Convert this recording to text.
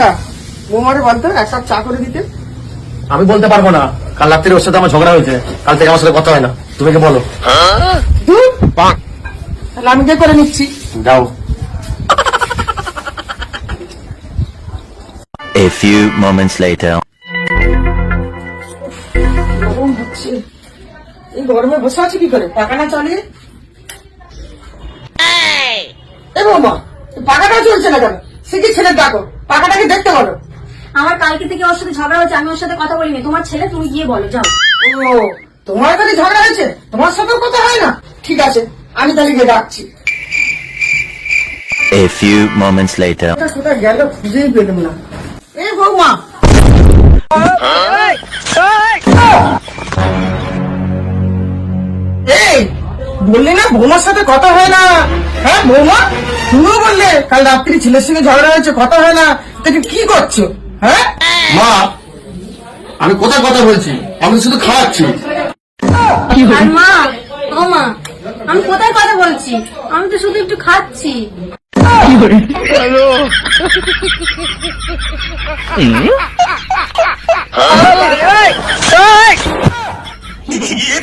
তা বৌমারে বলতো এক কাপ চা করে দিতে। আমি বলতে পারব না। কাল রাত্রে ওর সাথে আমার ঝগড়া হয়েছে। কাল থেকে আমার সাথে কথা হয় না। তুমি কি বলো? তাহলে আমি কে করে নিচ্ছি? যাও A few moments later. এই গরমে বসে আছি কি করে? পাকা না চালিয়ে? এ বৌমা পাকাটা চলছে না কেন? শিখি ছেলে ডাকো পাকাটাকে দেখতে বলো। আমার কালকে থেকে ওর সাথে ঝগড়া হচ্ছে আমি ওর সাথে কথা বলিনি। তোমার ছেলে তুমি গিয়ে বলো যাও। ও তোমার কাছে ঝগড়া হয়েছে? তোমার সাথেও কথা হয় না? ঠিক আছে আমি তাহলে গিয়ে ডাকছি। A few moments later. কোথায় গেল? খুঁজেই পেলাম না। এ বৌমা! এই বললি না বৌমার সাথে কথা হয় না? হ্যাঁ বৌমা? তুমিও বললে কাল রাত্রি ছেলের সঙ্গে ঝগড়া হয়েছে কথা হয় না তাকে কি করছ হ্যাঁ মা আমি কোথায় কথা বলছি আমি শুধু খাওয়াচ্ছি আমি কোথায় কথা বলছি আমি তো শুধু একটু খাচ্ছি ये